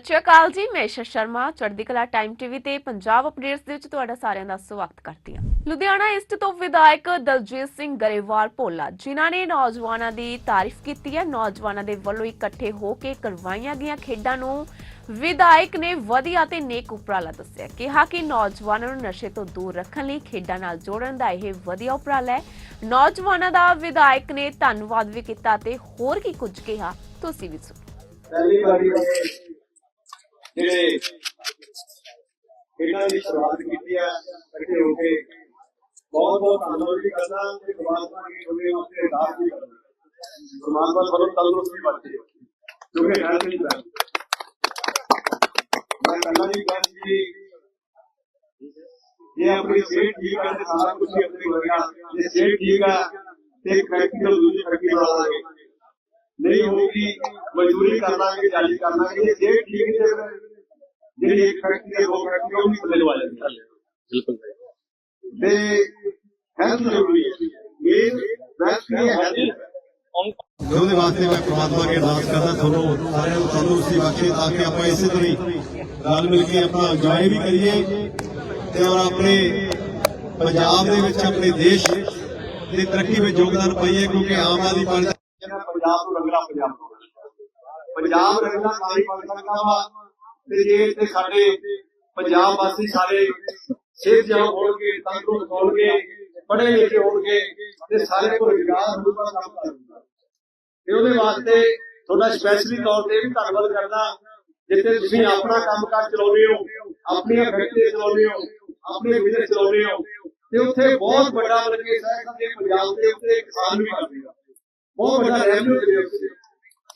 ਸਤਿ ਸ਼੍ਰੀ ਅਕਾਲ ਜੀ, ਮੈਂ ਈਸ਼ਾ ਸ਼ਰਮਾ, ਚੜ੍ਹਦੀ ਕਲਾ ਟਾਈਮ ਟੀਵੀ ਤੇ ਪੰਜਾਬ ਅਪਡੇਟਸ ਦੇ ਵਿੱਚ ਤੁਹਾਡਾ ਸਾਰਿਆਂ ਦਾ ਸਵਾਗਤ ਕਰਦੀ ਹਾਂ। ਲੁਧਿਆਣਾ ਇਸਟ ਤੋਂ ਵਿਧਾਇਕ ਦਲਜੀਤ ਸਿੰਘ ਗਰੇਵਾਲ ਭੋਲਾ, ਜਿਨ੍ਹਾਂ ਨੇ ਨੌਜਵਾਨਾਂ ਦੀ ਤਾਰੀਫ ਕੀਤੀ ਹੈ। ਨੌਜਵਾਨਾਂ ਦੇ ਵੱਲੋਂ ਇਕੱਠੇ ਹੋ ਕੇ ਕਰਵਾਈਆਂ ਗਈਆਂ ਖੇਡਾਂ ਨੂੰ ਵਿਧਾਇਕ ਨੇ ਵਧੀਆ ਤੇ ਨੇਕ ਉਪਰਾਲਾ ਦੱਸਿਆ। ਕਿਹਾ ਕਿ ਨੌਜਵਾਨਾਂ ਨੂੰ ਨਸ਼ੇ ਤੋਂ ਦੂਰ ਰੱਖਣ ਲਈ ਖੇਡਾਂ ਨਾਲ ਜੋੜਨ ਦਾ ਇਹ ਵਧੀਆ ਉਪਰਾਲਾ ਹੈ। ਨੌਜਵਾਨਾਂ ਦਾ ਵਿਧਾਇਕ ਨੇ ਧੰਨਵਾਦ ਵੀ ਕੀਤਾ ਤੇ ਹੋਰ ਕੀ ਕੁਝ ਕਿਹਾ, ਤੁਸੀਂ ਵੀ ਸੁਣੋ। ਪਹਿਲੀ ਵਾਰੀ ਜਿਹੜੇ ਇਹਨਾਂ ਦੀ ਸ਼ੁਰੂਆਤ ਕੀਤੀ ਹੈ ਇਕੱਠੇ ਹੋ ਕੇ ਬਹੁਤ ਬਹੁਤ ਧੰਨਵਾਦ ਵੀ ਕਰਦਾ ਤੇ ਪਰਮਾਤਮਾ ਦੀ ਉਹਨੇ ਉਸਤੇ ਅਰਦਾਸ ਵੀ ਕਰਦਾ ਪਰਮਾਤਮਾ ਵੱਲੋਂ ਤੰਦਰੁਸਤ ਵੀ ਬਖਸ਼ੇ ਕਿਉਂਕਿ ਹੈਲਥ ਨਹੀਂ ਕਰ ਮੈਂ ਕਹਿੰਦਾ ਨਹੀਂ ਗੱਲ ਜੀ ਇਹ ਆਪਣੀ ਸਿਹਤ ਠੀਕ ਹੈ ਤੇ ਸਾਰਾ ਕੁਝ ਹੀ ਆਪਣੇ ਹੋ ਗਿਆ ਜੇ ਸਿਹਤ ਠੀਕ ਹੈ ਤੇ ਪ੍ਰੈਕਟੀਕਲ ਦੂਜੀ ਤਰੱਕੀ ਬਣਾ ਲਾਂਗੇ। ਨਹੀਂ ਹੋਊਗੀ ਮਜ਼ਦੂਰੀ ਕਰ ਲਾਂਗੇ ਜਾਲੀ ਕਰ ਲਾਂਗੇ। ਜੇ ਠੀਕ ਤੇ ਫਿਰ ਜਿਹੜੀ ਇੱਕ ਫੈਕਟਰੀ ਹੈ ਉਹ ਫੈਕਟਰੀ ਉਹ ਵੀ ਥੱਲੇ ਲਵਾ ਜਾਂਦੀ ਹੈ। ਬਿਲਕੁਲ ਤੇ ਹੈਲਥ ਜ਼ਰੂਰੀ ਹੈ। ਇਹ ਬੈਸਟ ਹੈ। ਹੈਲਥ ਤੇ ਉਹਦੇ ਵਾਸਤੇ ਮੈਂ ਪ੍ਰਮਾਤਮਾ ਅੱਗੇ ਅਰਦਾਸ ਕਰਦਾ ਤੁਹਾਨੂੰ ਸਾਰਿਆਂ ਨੂੰ ਤੰਦਰੁਸਤੀ ਬਖਸ਼ੇ ਤਾਂ ਕਿ ਆਪਾਂ ਇਸੇ ਤਰ੍ਹਾਂ ਹੀ ਰਲ ਮਿਲ ਕੇ ਆਪਣਾ ਇੰਜੋਏ ਵੀ ਕਰੀਏ ਤੇ ਔਰ ਆਪਣੇ ਪੰਜਾਬ ਦੇ ਵਿੱਚ ਆਪਣੇ ਦੇਸ਼ ਦੀ ਤਰੱਕੀ ਵਿੱਚ ਯੋਗਦਾਨ ਪਾਈਏ ਕਿਉਂਕਿ ਆਮ ਆਦਮੀ ਪਾਰਟੀ ਪੰਜਾਬ ਨੂੰ ਰੰਗਲਾ ਪੰਜਾਬ। ਪੰਜਾਬ ਰੰਗਲਾ ਸਾਰੀ ਸਕਦਾ ਵਾ ਤੇ ਜੇ ਤੇ ਸਾਡੇ ਪੰਜਾਬ ਵਾਸੀ ਸਾਰੇ ਸਿਹਤਯਾਬ ਹੋਣਗੇ ਤੰਦਰੁਸਤ ਹੋਣਗੇ, ਪੜ੍ਹੇ ਲਿਖੇ ਹੋਣਗੇ ਤੇ ਸਾਰੇ ਕੋਲ ਰੁਜ਼ਗਾਰ ਹੋਊਗਾ ਕੰਮ ਕਰੂਗਾ ਤੇ ਉਹਦੇ ਵਾਸਤੇ ਤੁਹਾਡਾ ਸਪੈਸ਼ਲੀ ਤੌਰ ਤੇ ਵੀ ਧੰਨਵਾਦ ਕਰਦਾ, ਜਿੱਥੇ ਤੁਸੀਂ ਆਪਣਾ ਕੰਮਕਾਜ ਚਲਾਉਂਦੇ ਹੋ, ਆਪਣੀਆਂ ਫੈਕਟਰੀਆਂ ਚਲਾਉਂਦੇ ਹੋ ਆਪਣੇ ਬਿਜ਼ਨਸ ਚਲਾਉਂਦੇ ਹੋ, ਤੇ ਉੱਥੇ ਬਹੁਤ ਵੱਡਾ ਮਤਲਬ ਕਿ ਸਹਿਕਾਰੀ ਦੇ ਪੰਜਾਬ ਦੇ ਉੱਤੇ ਕਿਸਾਨ ਵੀ ਕਰਦੇ ਬਹੁਤ ਵੱਡਾ ਰੈਵਨਿਊ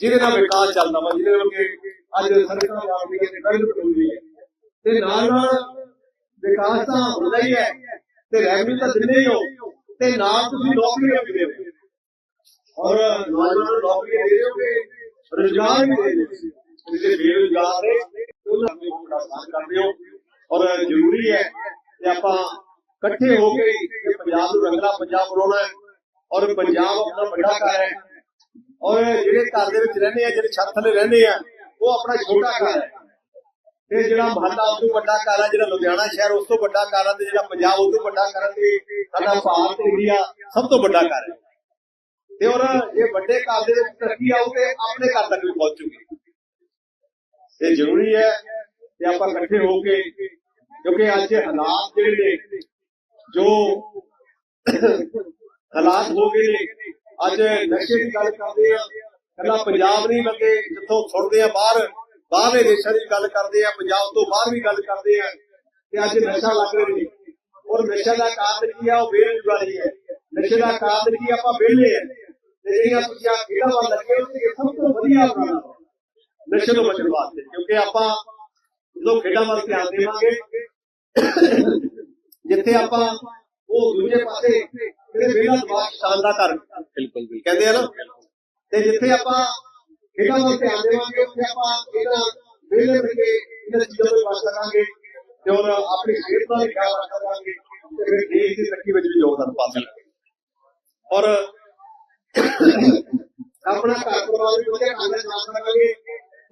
ਜਿਹਦੇ ਨਾਲ ਵਿਕਾਸ ਚੱਲਦਾ ਵਾ, ਜਿਹਦੇ ਨਾਲ ਕਿ ਅੱਜ ਸਰਕਾਰ ਆਪਣੀ ਕਿਤੇ ਡਿਵੈਲਪ ਹੁੰਦੀ ਹੈ। ਤੇ ਨਾਲ ਨਾਲ ਵਿਕਾਸ ਤਾਂ ਹੁੰਦਾ ਹੀ ਹੈ। ਤੇ ਰੈਵਨਿਊ ਤਾਂ ਦਿੰਦੇ ਹੀ ਹੋ। ਤੇ ਨਾਲ ਤੁਸੀਂ ਨੌਕਰੀਆਂ ਵੀ ਦੇ ਰਹੇ ਔਰ ਨੌਜਵਾਨਾਂ ਨੂੰ ਨੌਕਰੀਆਂ ਦੇ ਰਹੇ ਹੋ ਤੇ ਵੀ ਦੇ ਰਹੇ ਹੋ। ਜਿਹੜੇ ਬੇਰੁਜ਼ਗਾਰ ਨੇ ਉਹਨਾਂ ਨੂੰ ਬੜਾ ਸਾਥ ਕਰਦੇ ਹੋ। ਔਰ ਜ਼ਰੂਰੀ ਹੈ ਕਿ ਆਪਾਂ ਇਕੱਠੇ ਹੋ ਕੇ ਪੰਜਾਬ ਨੂੰ ਰੰਗਲਾ ਪੰਜਾਬ ਬਣਾਉਣਾ ਹੈ। ਔਰ ਪੰਜਾਬ ਆਪਣਾ ਵੱਡਾ ਘਰ ਹੈ। ਔਰ ਜਿਹੜੇ ਘਰ ਦੇ ਵਿੱਚ ਰਹਿੰਦੇ ਆ, ਜਿਹੜੇ ਛੱਤ ਥੱਲੇ ਰਹਿੰਦੇ ਆ ਉਹ ਆਪਣਾ ਛੋਟਾ ਘਰ ਹੈ। ਤੇ ਜਿਹੜਾ ਮਹੱਲਾ ਉਸ ਤੋਂ ਵੱਡਾ ਘਰ ਹੈ, ਜਿਹੜਾ ਲੁਧਿਆਣਾ ਸ਼ਹਿਰ, ਉਸ ਤੋਂ ਵੱਡਾ ਘਰ ਹੈ ਤੇ ਜਿਹੜਾ ਪੰਜਾਬ ਉਸ ਤੋਂ ਵੱਡਾ ਘਰ ਹੈ ਤੇ ਸਾਡਾ ਭਾਰਤ ਇੰਡੀਆ ਸਭ ਤੋਂ ਵੱਡਾ ਘਰ ਹੈ। ਤੇ ਔਰ ਇਹ ਵੱਡੇ ਘਰ ਦੇ ਵਿੱਚ ਤਰੱਕੀ ਆਊ ਤੇ ਆਪਣੇ ਘਰ ਤੱਕ ਵੀ ਪਹੁੰਚੂਗੀ ਤੇ ਜ਼ਰੂਰੀ ਹੈ ਕਿ ਆਪਾਂ ਇਕੱਠੇ ਹੋ ਕੇ, ਕਿਉਂਕਿ ਅੱਜ ਹਾਲਾਤ ਜਿਹੜੇ ਨੇ, ਜੋ ਹਾਲਾਤ ਹੋ ਗਏ ਨੇ, ਅੱਜ ਨਸ਼ੇ ਦੀ ਗੱਲ ਕਰਦੇ ਆ ਕੱਲਾ ਪੰਜਾਬ ਨਹੀਂ ਲੱਗੇ ਜਿੱਥੋਂ ਸੁਣਦੇ ਆ ਬਾਹਰ ਬਾਹਰਲੇ ਦੇਸ਼ਾਂ ਦੀ ਗੱਲ ਕਰਦੇ ਆ ਪੰਜਾਬ ਤੋਂ ਬਾਹਰ ਵੀ ਗੱਲ ਕਰਦੇ ਆ ਤੇ ਅੱਜ ਨਸ਼ਾ ਲੱਗ ਰਿਹਾ ਨੇ ਔਰ ਨਸ਼ੇ ਦਾ ਕਾਰਨ ਕੀ ਆ? ਉਹ ਬੇਰੁਜ਼ਗਾਰੀ ਹੈ। ਨਸ਼ੇ ਦਾ ਕਾਰਨ ਕੀ ਆਪਾਂ ਵਿਹਲੇ ਆ। ਤੇ ਜਿਹੜੀਆਂ ਤੁਸੀਂ ਆ ਖੇਡਾਂ ਵੱਲ ਲੱਗੇ ਹੋ ਤੇ ਸਭ ਤੋਂ ਵਧੀਆ ਆਪਣਾ ਨਸ਼ੇ ਤੋਂ ਬਚਣ ਵਾਸਤੇ ਕਿਉਂਕਿ ਆਪਾਂ ਜਦੋਂ ਖੇਡਾਂ ਵੱਲ ਧਿਆਨ ਦੇਵਾਂਗੇ ਜਿੱਥੇ ਆਪਾਂ ਉਹ ਦੂਜੇ ਪਾਸੇ ਜਿਹੜੇ ਵਿਹਲਾ ਦਿਮਾਗ ਸ਼ਾਨਦਾਰ ਕਰ ਬਿਲਕੁਲ ਬਿਲਕੁਲ। ਕਹਿੰਦੇ ਆ ਨਾ ਤੇ ਜਿੱਥੇ ਆਪਾਂ ਖੇਡਾਂ ਵੱਲ ਧਿਆਨ ਦੇਵਾਂਗੇ, ਉੱਥੇ ਆਪਾਂ ਇਹਨਾਂ ਵਿਹਲੇ ਮਿਲਕੇ ਇਹਨਾਂ ਚੀਜ਼ਾਂ ਤੋਂ ਬਚ ਸਕਾਂਗੇ ਤੇ ਹੋਰ ਆਪਣੀ ਸਿਹਤ ਦਾ ਵੀ ਖਿਆਲ ਰੱਖ ਤੇ ਫਿਰ ਦੇਸ਼ ਦੀ ਤਰੱਕੀ ਵਿੱਚ ਵੀ ਯੋਗਦਾਨ ਪਾ ਸਕਾਂਗੇ। ਔਰ ਆਪਣਾ ਘਰ ਪਰਿਵਾਰ ਵੀ ਵਧੀਆ ਢੰਗ ਨਾਲ ਚਲਾ ਸਕਾਂਗੇ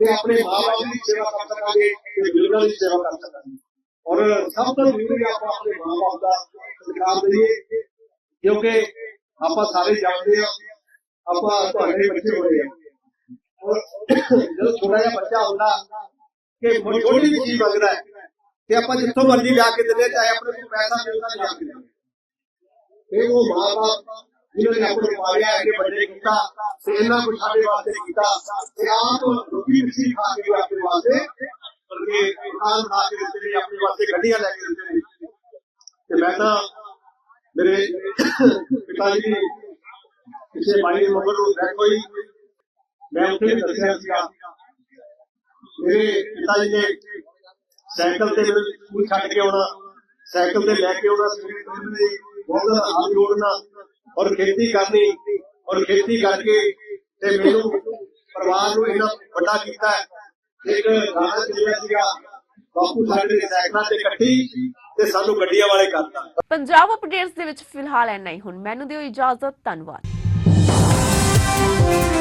ਤੇ ਆਪਣੇ ਮਾਂ-ਬਾਪ ਦੀ ਸੇਵਾ ਕਰ ਸਕਾਂਗੇ ਤੇ ਬਜ਼ੁਰਗਾਂ ਦੀ ਸੇਵਾ ਕਰ ਸਕਾਂਗੇ। ਔਰ ਸਭ ਤੋਂ ਜ਼ਰੂਰੀ ਆਪਾਂ ਆਪਣੇ ਮਾਂ-ਬਾਪ ਦਾ ਸਤਿਕਾਰ ਕਰੀਏ ਕਿਉਂਕਿ ਆਪਾਂ ਸਾਰੇ ਜਾਣਦੇ ਆ ਆਪਾਂ ਤੁਹਾਡੇ ਬੱਚੇ ਹੋਏ ਆ ਔਰ ਜਦੋਂ ਛੋਟਾ ਜਿਹਾ ਬੱਚਾ ਹੁੰਦਾ ਕਿ ਛੋਟੀ ਜਿਹੀ ਚੀਜ਼ ਮੰਗਦਾ ਹੈ, ਤੇ ਆਪਾਂ ਜਿੱਥੋਂ ਮਰਜ਼ੀ ਲਿਆ ਕੇ ਦਿੰਦੇ ਚਾਹੇ ਆਪਣੇ ਕੋਲ ਪੈਸਾ ਮਿਲਦਾ ਲਿਆ ਕੇ ਦਿੰਦੇ ਹਾਂ। ਉਹ ਮਾਂ-ਬਾਪ ਜਿਨ੍ਹਾਂ ਨੇ ਆਪਣੇ ਪਾਲਿਆ ਹੈ ਵੱਡੇ ਕੀਤਾ, ਤੇ ਇਹਨਾਂ ਕੁਝ ਸਾਡੇ ਵਾਸਤੇ ਕੀਤਾ, ਤੇ ਆਪ ਰੋਟੀ ਮਿੱਸੀ ਖਾ ਕੇ ਆਪਣੇ ਵਾਸਤੇ ਬਲਕਿ ਮਕਾਨ ਬਣਾ ਕੇ ਦਿੱਤੇ ਨੇ, ਆਪਣੇ ਵਾਸਤੇ ਗੱਡੀਆਂ ਲੈ ਕੇ ਦਿੱਤੇ ਨੇ ਤੇ ਮੈਂ ਤਾਂ ਮੇਰੇ ਪਿਤਾ ਜੀ ਕਿਸੇ ਬਾਈ ਦੇ ਮਗਰ ਨੂੰ ਬੈਠ ਕੋਈ ਮੈਂ ਉੱਥੇ ਵੀ ਦੱਸਿਆ ਸੀਗਾ। ਮੇਰੇ ਪਿਤਾ ਜੀ ਨੇ ਸਾਈਕਲ ਤੇ ਮੈਨੂੰ ਸਕੂਲ ਛੱਡ ਕੇ ਆਉਣਾ, ਸਾਈਕਲ ਤੇ ਲੈ ਕੇ ਆਉਣਾ ਸਵੇਰੇ ਤੋਂ ਦੇ ਬਹੁਤ ਹਾਲ ਜੋੜਨਾ ਔਰ ਖੇਤੀ ਕਰਨੀ ਔਰ ਖੇਤੀ ਕਰਕੇ ਤੇ ਮੈਨੂੰ ਪਰਿਵਾਰ ਨੂੰ ਇੰਨਾ ਵੱਡਾ ਕੀਤਾ। ਇੱਕ ਗਾਣਾ ਚੱਲਿਆ ਸੀਗਾ, ਬਾਪੂ ਸਾਡੇ ਨੇ ਸਾਈਕਲਾਂ ਤੇ ਇਕੱਠੀ ਤੇ ਸਾਨੂੰ ਗੱਡੀਆਂ ਵਾਲੇ ਕਰਤਾ। ਪੰਜਾਬ ਅਪਡੇਟਸ ਦੇ ਵਿੱਚ ਫਿਲਹਾਲ ਇੰਨਾ ਹੀ ਹੁਣ। ਮੈਨੂੰ ਦਿਓ ਇਜਾਜ਼ਤ, ਧੰਨਵਾਦ। Thank you.